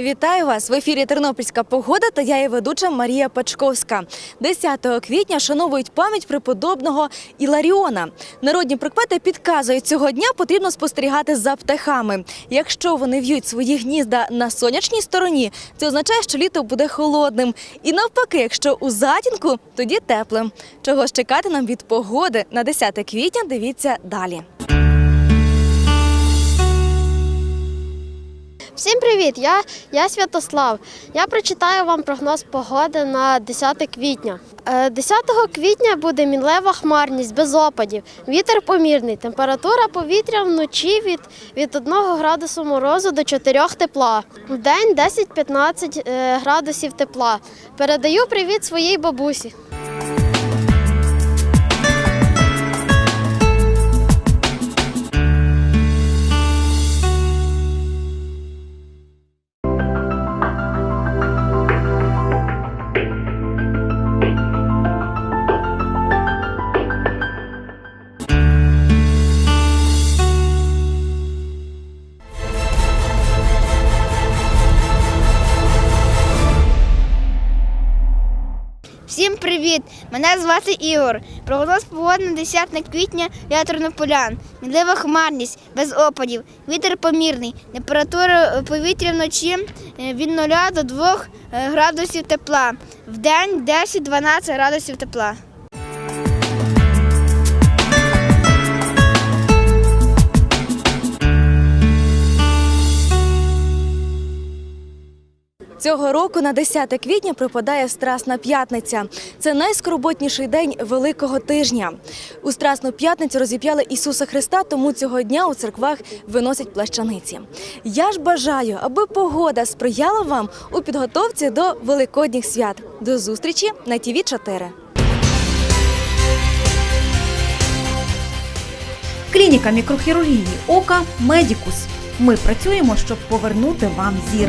Вітаю вас в ефірі Тернопільська погода та я її ведуча Марія Пачковська. 10 квітня шановують пам'ять преподобного Іларіона. Народні прикмети підказують, цього дня потрібно спостерігати за птахами. Якщо вони в'ють свої гнізда на сонячній стороні, це означає, що літо буде холодним. І навпаки, якщо у затінку, тоді теплим. Чого ж чекати нам від погоди на 10 квітня? Дивіться далі. Привіт! Я, я Святослав. Я прочитаю вам прогноз погоди на 10 квітня. Е, 10 квітня буде мінлева хмарність без опадів. Вітер помірний. Температура повітря вночі від, від 1 градусу морозу до 4 тепла. В день 10-15 е, градусів тепла. Передаю привіт своїй бабусі. Всім привіт! Мене звати Ігор. Прогноз погоди на 10 квітня я тернополян. Мінлива хмарність без опадів. Вітер помірний. Температура повітря вночі е, від 0 до 2 градусів тепла. В день 10-12 градусів тепла. Цього року на 10 квітня припадає Страсна п'ятниця. Це найскорботніший день Великого тижня. У Страсну п'ятницю розіп'яли Ісуса Христа, тому цього дня у церквах виносять плащаниці. Я ж бажаю, аби погода сприяла вам у підготовці до великодніх свят. До зустрічі на ТІВІ 4 Клініка мікрохірургії ока Медікус. Ми працюємо, щоб повернути вам зір.